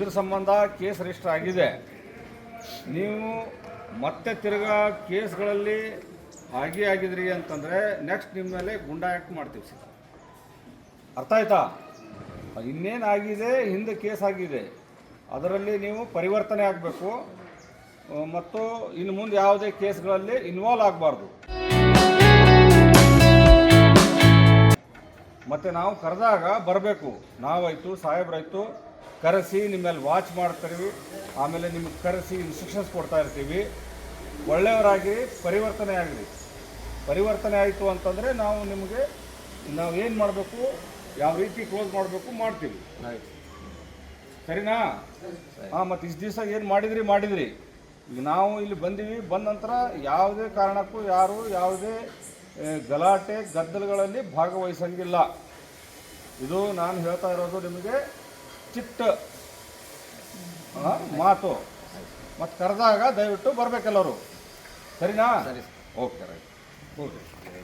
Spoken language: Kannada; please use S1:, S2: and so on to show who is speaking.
S1: ಇದ್ರ ಸಂಬಂಧ ಕೇಸ್ ರಿಜಿಸ್ಟರ್ ಆಗಿದೆ. ನೀವು ಮತ್ತೆ ತಿರ್ಗಾ ಕೇಸ್ಗಳಲ್ಲಿ ಭಾಗಿಯಾಗಿದ್ರಿ ಅಂತಂದರೆ ನೆಕ್ಸ್ಟ್ ನಿಮ್ಮ ಮೇಲೆ ಗುಂಡಾ ಆ್ಯಕ್ಟ್ ಮಾಡ್ತೀವಿ ಸರ್. ಅರ್ಥ ಆಯ್ತಾ? ಇನ್ನೇನು ಆಗಿದೆ, ಹಿಂದೆ ಕೇಸ್ ಆಗಿದೆ. ಅದರಲ್ಲಿ ನೀವು ಪರಿವರ್ತನೆ ಆಗಬೇಕು. ಮತ್ತು ಇನ್ನು ಮುಂದೆ ಯಾವುದೇ ಕೇಸ್ಗಳಲ್ಲಿ ಇನ್ವಾಲ್ವ್ ಆಗಬಾರ್ದು. ಮತ್ತು ನಾವು ಕರೆದಾಗ ಬರಬೇಕು. ನಾವಾಯ್ತು, ಸಾಹೇಬ್ರಾಯ್ತು ಕರೆಸಿ ನಿಮ್ಮಲ್ಲಿ ವಾಚ್ ಮಾಡ್ತೀವಿ ಆಮೇಲೆ ನಿಮಗೆ ಕರೆಸಿ ಇನ್ಸ್ಟ್ರಕ್ಷನ್ಸ್ ಕೊಡ್ತಾ ಇರ್ತೀವಿ. ಒಳ್ಳೆಯವರಾಗಿ ಪರಿವರ್ತನೆ ಆಗಲಿ. ಪರಿವರ್ತನೆ ಆಯಿತು ಅಂತಂದರೆ ನಾವು ನಿಮಗೆ, ನಾವು ಏನು ಮಾಡಬೇಕು, ಯಾವ ರೀತಿ ಕ್ಲೋಸ್ ಮಾಡಬೇಕು ಮಾಡ್ತೀವಿ. ಸರಿನಾ? ಹಾಂ, ಮತ್ತು ಇಷ್ಟು ದಿವಸ ಏನು ಮಾಡಿದ್ರಿ ಮಾಡಿದ್ರಿ. ಈಗ ನಾವು ಇಲ್ಲಿ ಬಂದೀವಿ, ಬಂದ ನಂತರ ಯಾವುದೇ ಕಾರಣಕ್ಕೂ ಯಾರು ಯಾವುದೇ ಗಲಾಟೆ, ಗದ್ದಲಗಳಲ್ಲಿ ಭಾಗವಹಿಸಂಗಿಲ್ಲ. ಇದು ನಾನು ಹೇಳ್ತಾ ಇರೋದು ನಿಮಗೆ. ಚಿಟ್ಟ. ಮಾತು. ಮತ್ತು ಕರೆದಾಗ ದಯವಿಟ್ಟು ಬರಬೇಕೆಲ್ಲರೂ. ಸರಿನಾ? ಸರಿ. Okay right. ಓಕೆ.